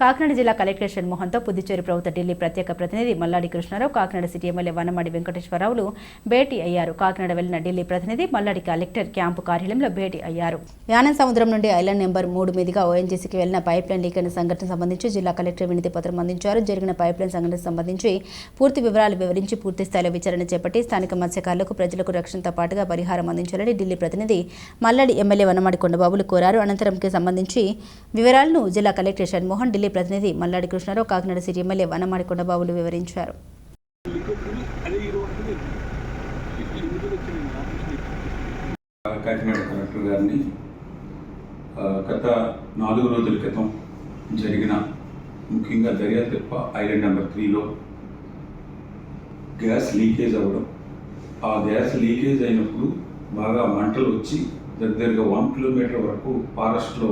కాకినాడ జిల్లా కలెక్టర్ షణ్మోహన్తో పుదుచ్చేరి ప్రభుత్వ ఢిల్లీ ప్రత్యేక ప్రతినిధి మల్లాడి కృష్ణారావు కాకినాడ సిటీ ఎమ్మెల్యే వనమాడి వెంకటేశ్వరరావులు భేటీ అయ్యారు. కాకినాడ వెళ్ళిన ఢిల్లీ ప్రతినిధి మల్లాడి కలెక్టర్ క్యాంపు కార్యాలయంలో భేటీ అయ్యారు. యానం సముద్రం నుండి ఐలాండ్ నెంబర్ మూడు మీదుగా ఓఎన్జీసీకి వెళ్ళిన పైప్ లైన్ లీక్ అయిన సంఘటన సంబంధించి జిల్లా కలెక్టర్ వినతి పత్రం అందించారు. జరిగిన పైప్ లైన్ సంఘటనకు సంబంధించి పూర్తి వివరాలు వివరించి పూర్తి స్థాయిలో విచారణ చేపట్టి స్థానిక మత్స్యకారులకు ప్రజలకు రక్షణతో పాటుగా పరిహారం అందించాలని ఢిల్లీ ప్రతినిధి మల్లాడి ఎమ్మెల్యే వనమాడి కొండబాబులు కోరారు. అనంతరంకి సంబంధించి వివరాలను జిల్లా కలెక్టర్ షణ్మోహన్ ఢిల్లీ ప్రతినిధి మల్లాడి కృష్ణారావు కాకినాడ సిటీ ఎమ్మెల్యే వనమాడి కొండబాబులు వివరించారు. కాకినాడ కలెక్టర్ గారిని గత నాలుగు రోజుల క్రితం జరిగిన ముఖ్యంగా దర్యాతిప్ప ఐలాండ్ నెంబర్ త్రీలో గ్యాస్ లీకేజ్ అవ్వడం. ఆ గ్యాస్ లీకేజ్ అయినప్పుడు బాగా మంటలు వచ్చి దగ్గరగా వన్ కిలోమీటర్ వరకు ఫారెస్ట్లో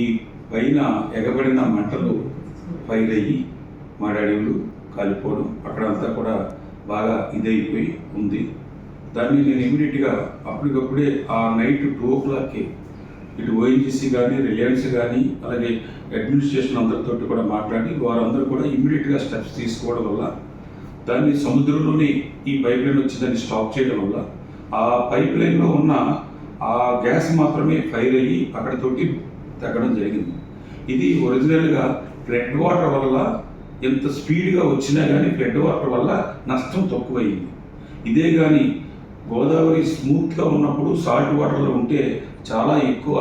ఈ పైన ఎగబడిన మంటలు ఫైర్ అయ్యి కాలిపోవడం అక్కడంతా కూడా బాగా ఇదైపోయి ఉంది. దాన్ని నేను ఇమీడియట్గా అప్పటికప్పుడే ఆ నైట్ టూ ఓ క్లాక్కి ఇటు ఓఎన్జీసీ కానీ రిలయన్స్ కానీ అలాగే అడ్మినిస్ట్రేషన్ అందరితో కూడా మాట్లాడి వారందరూ కూడా ఇమీడియట్గా స్టెప్స్ తీసుకోవడం వల్ల దాన్ని సముద్రంలోనే ఈ పైప్ లైన్ వచ్చి దాన్ని స్టాప్ చేయడం వల్ల ఆ పైప్ లైన్లో ఉన్న ఆ గ్యాస్ మాత్రమే ఫైర్ అయ్యి అక్కడ తోటి తగ్గడం జరిగింది. ఇది ఒరిజినల్గా ఫ్లడ్ వాటర్ వల్ల ఎంత స్పీడ్గా వచ్చినా కానీ ఫ్లడ్ వాటర్ వల్ల నష్టం తక్కువయింది ఇదే కానీ గోదావరి స్మూత్గా ఉన్నప్పుడు సాల్ట్ వాటర్లో ఉంటే చాలా ఎక్కువ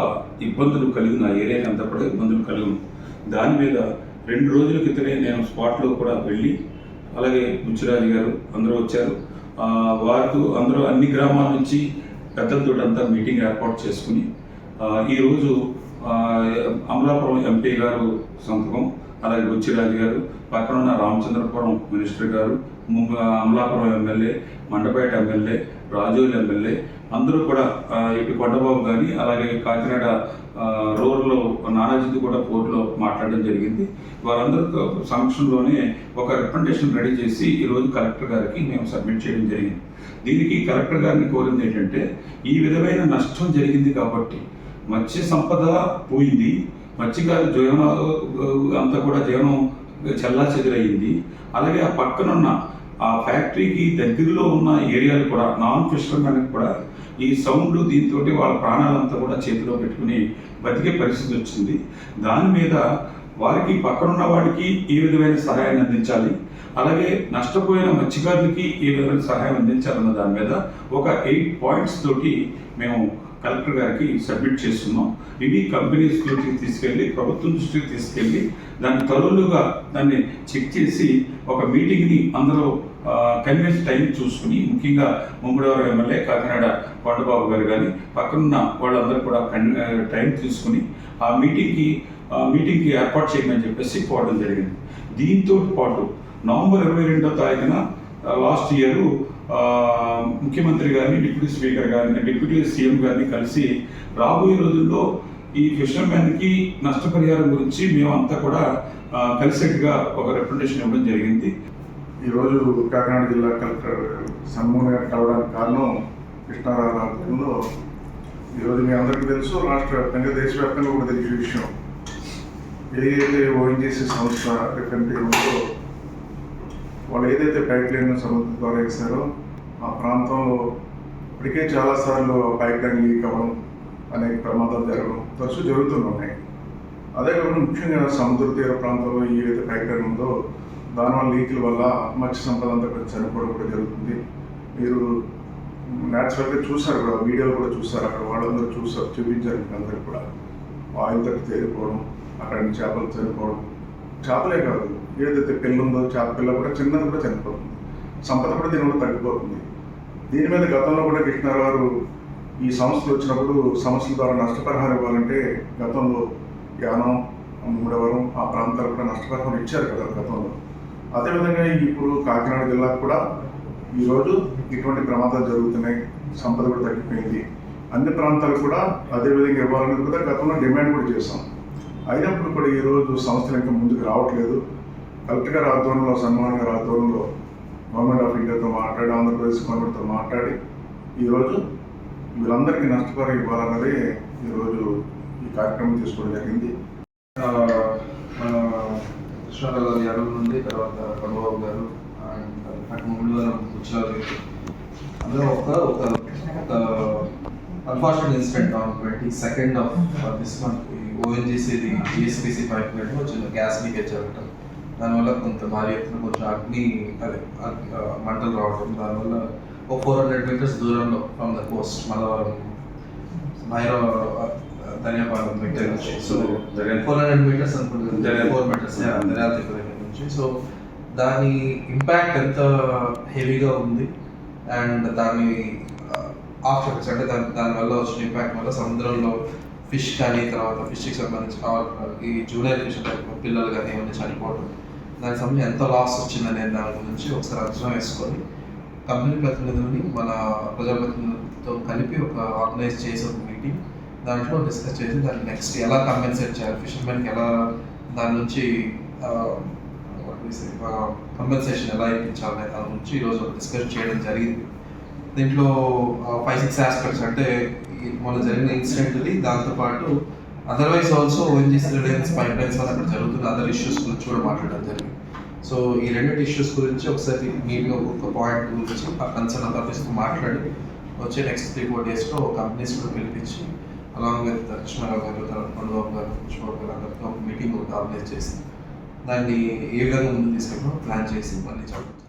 ఇబ్బందులు కలిగిన ఆ ఏరియాకి అంతా కూడా ఇబ్బందులు కలిగిన దాని మీద రెండు రోజుల క్రితమే నేను స్పాట్లో కూడా వెళ్ళి అలాగే బుచ్చిరాజు గారు అందరూ వచ్చారు. వారితో అందరూ అన్ని గ్రామాల నుంచి పెద్దలతో అంతా మీటింగ్ ఏర్పాటు చేసుకుని ఈరోజు అమలాపురం ఎంపీ గారు సంతకం అలాగే బుచ్చిరాజు గారు పక్కన ఉన్న రామచంద్రపురం మినిస్టర్ గారు Amalapuram MLA Mandapeta MLA Razole MLA అందరూ కూడా ఇటు కొండబాబు కానీ అలాగే కాకినాడ రోడ్లో రూరల్లో నానాజీది కూడా కోర్టులో మాట్లాడడం జరిగింది. వారందరితో సమక్షంలోనే ఒక రిప్రజెంటేషన్ రెడీ చేసి ఈరోజు కలెక్టర్ గారికి మేము సబ్మిట్ చేయడం జరిగింది. దీనికి కలెక్టర్ గారిని కోరింది ఏంటంటే ఈ విధమైన నష్టం జరిగింది కాబట్టి మత్స్య సంపద పోయింది. మత్స్యకారు జీవన అంతా కూడా జీవనం చల్లా చెదిరయ్యింది అలాగే ఆ పక్కనున్న ఆ ఫ్యాక్టరీకి దగ్గరలో ఉన్న ఏరియాలు కూడా నాన్ ఫిషర్మెన్ కూడా ఈ సౌండ్ దీంతో వాళ్ళ ప్రాణాలంతా కూడా చేతిలో పెట్టుకుని బతికే పరిస్థితి వచ్చింది. దాని మీద వారికి పక్కనున్న వాడికి ఏ విధమైన సహాయాన్ని అందించాలి? అలాగే నష్టపోయిన మత్స్యకారులకి ఏ విధమైన సహాయం అందించాలన్న దాని మీద ఒక ఎయిట్ పాయింట్స్ తోటి మేము కలెక్టర్ గారికి సబ్మిట్ చేస్తున్నాం. ఇవి కంపెనీస్ దృష్టికి తీసుకెళ్ళి ప్రభుత్వం దృష్టికి తీసుకెళ్ళి దాన్ని తరువులుగా దాన్ని చెక్ చేసి ఒక మీటింగ్ని అందరూ కన్వీన్స్ టైం చూసుకుని ముఖ్యంగా ముమ్మడివారం ఎమ్మెల్యే కాకినాడ కొండబాబు గారు కానీ పక్కనున్న వాళ్ళందరూ కూడా కన్ టైం తీసుకుని ఆ మీటింగ్కి మీటింగ్కి ఏర్పాటు చేయమని చెప్పేసి పోవడం జరిగింది. దీంతో పాటు నవంబర్ ఇరవై రెండో తారీఖున లాస్ట్ ఇయర్ ముఖ్యమంత్రి గారిని డిప్యూటీ స్పీకర్ గారిని డిప్యూటీ సీఎం గారిని కలిసి రాబోయే రోజుల్లో ఈ ఫిషర్మెన్కి నష్టపరిహారం గురించి మేమంతా కూడా కలిసిగా కలిసికట్టుగా ఒక రిప్రజెంటేషన్ ఇవ్వడం జరిగింది. ఈరోజు కాకినాడ జిల్లా కలెక్టర్ సన్మోహన్ గారు కలవడానికి కారణం కృష్ణారావు ఆధ్వర్యంలో ఈరోజు మీ అందరికీ తెలుసు రాష్ట్ర వ్యాప్తంగా దేశవ్యాప్తంగా కూడా తెలిసిన విషయం. ఏదైతే ఓఎన్జీసీ సంస్థ కంపెనీ ఉందో వాళ్ళు ఏదైతే పైప్ లైన్ సముద్రం ద్వారా వేశారో ఆ ప్రాంతంలో ఇప్పటికే చాలాసార్లు పైప్ లైన్ లీక్ అవ్వడం అనేక ప్రమాదాలు జరగడం తరచూ జరుగుతున్నాయి అదే కాకుండా ముఖ్యంగా సముద్ర తీర ప్రాంతంలో ఏదైతే పైప్ లైన్ ఉందో దానివల్ల లీకుల వల్ల మత్స్య సంపద అంతా కొంచెం చనిపోవడం కూడా జరుగుతుంది. మీరు న్యాచురల్గా చూసారు కూడా వీడియోలు కూడా చూసారు అక్కడ వాళ్ళందరూ చూసారు చూపించారు అందరికి కూడా. ఆయిల్ తగ్గి తేలిపోవడం అక్కడ చేపలు చనిపోవడం చేపలే కాదు ఏదైతే పిల్ల ఉందో చేప పిల్ల కూడా చిన్నది కూడా చనిపోతుంది. సంపద కూడా దీని కూడా తగ్గిపోతుంది. దీని మీద గతంలో కూడా కృష్ణారావు గారు ఈ సంస్థలు వచ్చినప్పుడు సంస్థల ద్వారా నష్టపరిహారం ఇవ్వాలంటే గతంలో యానం మూడవరం ఆ ప్రాంతాలు కూడా నష్టపరిహారం ఇచ్చారు కదా గతంలో. అదేవిధంగా ఇప్పుడు కాకినాడ జిల్లాకు కూడా ఈరోజు ఇటువంటి ప్రమాదాలు జరుగుతున్నాయి. సంపద కూడా తగ్గిపోయింది. అన్ని ప్రాంతాలు కూడా అదేవిధంగా ఇవ్వాలని కూడా గతంలో డిమాండ్ కూడా చేస్తాం అయినప్పుడు కూడా ఈరోజు సంస్థలు ఇంకా ముందుకు రావట్లేదు. కలెక్టర్ గారి ఆధ్వర్యంలో సన్మాన్ గారి ఆధ్వర్యంలో గవర్నమెంట్ ఆఫ్ ఇండియాతో మాట్లాడి ఆంధ్రప్రదేశ్ గవర్నమెంట్తో మాట్లాడి ఈరోజు వీళ్ళందరికీ నష్టపరి ఇవ్వాలన్నది ఈరోజు ఈ కార్యక్రమం తీసుకోవడం జరిగింది. మన కృష్ణారావు గారి అరుణ్ నుండి తర్వాత పడుబాబు గారు అండ్ అటు ముందు గారు బుచ్చిరావు గారు అందులో ఒక ఒక unfortunate incident on twenty second of this month ONGC GSPC pipe line వచ్చిన గ్యాస్ లీకేజ్ జరగటం. దానివల్ల కొంత భారీ ఎత్తున కొంచెం అగ్ని అదే మంటలు రావడం దానివల్ల ఒక ఫోర్ హండ్రెడ్ మీటర్స్ దూరంలో from the coast Malavaram Bhairava Dhanyapalem దగ్గర నుంచి సో. ఫోర్ హండ్రెడ్ మీటర్స్ అనుకుంటుంది. ఫోర్ మీటర్స్ దర్యాప్తు దగ్గర నుంచి సో దాని ఇంపాక్ట్ ఎంత హెవీగా ఉంది అండ్ దాని ఆఫ్టర్ అంటే దాని దానివల్ల వచ్చిన ఇంపాక్ట్ వల్ల సముద్రంలో ఫిష్ కానీ తర్వాత ఫిష్కి సంబంధించిన or ఈ జూనియర్ ఫిష్ పిల్లలు కానీ ఏమైనా చనిపోవడం దానికి సంబంధించి ఎంత లాస్ వచ్చిందనే దాని గురించి ఒకసారి అంచనా వేసుకొని కంపెనీ ప్రతినిధులని మన ప్రజాప్రతినిధులతో కలిపి ఒక ఆర్గనైజ్ చేసి ఒక మీటింగ్ దాంట్లో డిస్కస్ చేసి దాన్ని నెక్స్ట్ ఎలా కంపెన్సేట్ చేయాలి? ఫిషర్మెన్కి ఎలా దాని నుంచి కంపెన్సేషన్ ఎలా ఇప్పించాలి దాని గురించి ఈరోజు డిస్కస్ చేయడం జరిగింది. దీంట్లో ఫైవ్ సిక్స్ ఆస్పెక్ట్స్ అంటే ఈ మొన్న జరిగిన ఇన్సిడెంట్ది దాంతోపాటు otherwise also ONGC Reliance pipe lines వల్ల అక్కడ జరుగుతున్న అదర్ ఇష్యూస్ గురించి కూడా మాట్లాడడం జరిగింది. సో ఈ రెండు ఇష్యూస్ గురించి ఒకసారి నీట్గా ఒక పాయింట్ గురించి ఆ కన్సర్న్ అథారిటీస్తో మాట్లాడి వచ్చే నెక్స్ట్ త్రీ ఫోర్ డేస్లో కంపెనీస్ కూడా పిలిపించి అలాంగ్ విత్ కృష్ణారావు గారు తర్వాత పండుబాబు గారు కృష్ణబాబు గారు అందరితో ఒక మీటింగ్ ఒకటి ఆర్గనైజ్ చేసి దాన్ని ఏ విధంగా ముందు తీసుకెళ్ళడం ప్లాన్ చేసి మళ్ళీ చదువుతాం